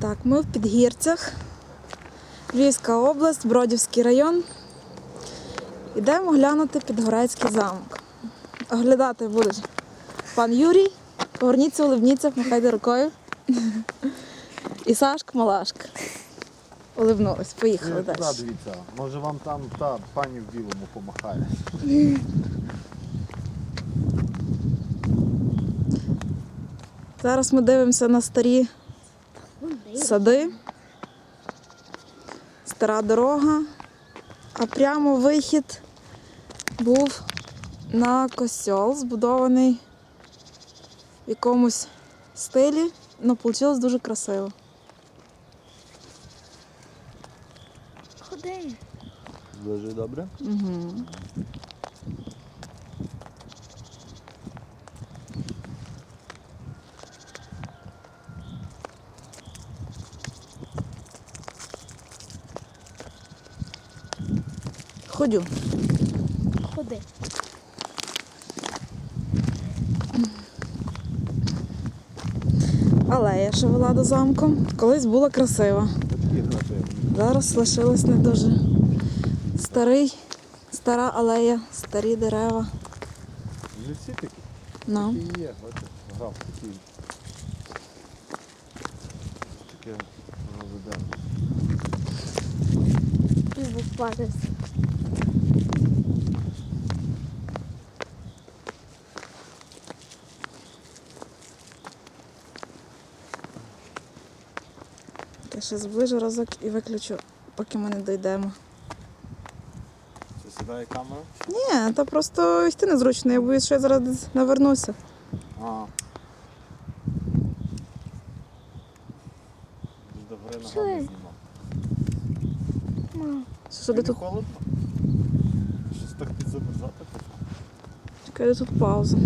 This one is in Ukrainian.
Так, ми в Підгірцях, Львівська область, Бродівський район. Йдемо глянути Підгорецький замок. Оглядати будуть пан Юрій, поверніться, улибніться, махайте рукою. І Сашка Малашка. Улибнулись, поїхали далі. туди дивіться, може вам там та пані в білому помахає. Зараз ми дивимося на старі сади, стара дорога, а прямо вихід був на костьол, збудований в якомусь стилі, але вийшло дуже красиво. Ходи. Дуже добре. Угу. Ходю. Ходи. Алея, що вела до замку. Колись була красива. Зараз лишилось не дуже. Старий, стара алея, старі дерева. Вже всі такі. Ну. Такі є, бачите, граф такий. Таке розведено. Пиво падає. Я ще зближу разок і виключу, поки ми не дійдемо. Це сідає камера? Ні, то просто йти незручно, я боюсь, що я зараз десь навернуся. А. Десь до Що ногами знімав. Мам, Що, що де Тобі тут? холодно? Щось так підзамерзати? Чекай, де тут пауза.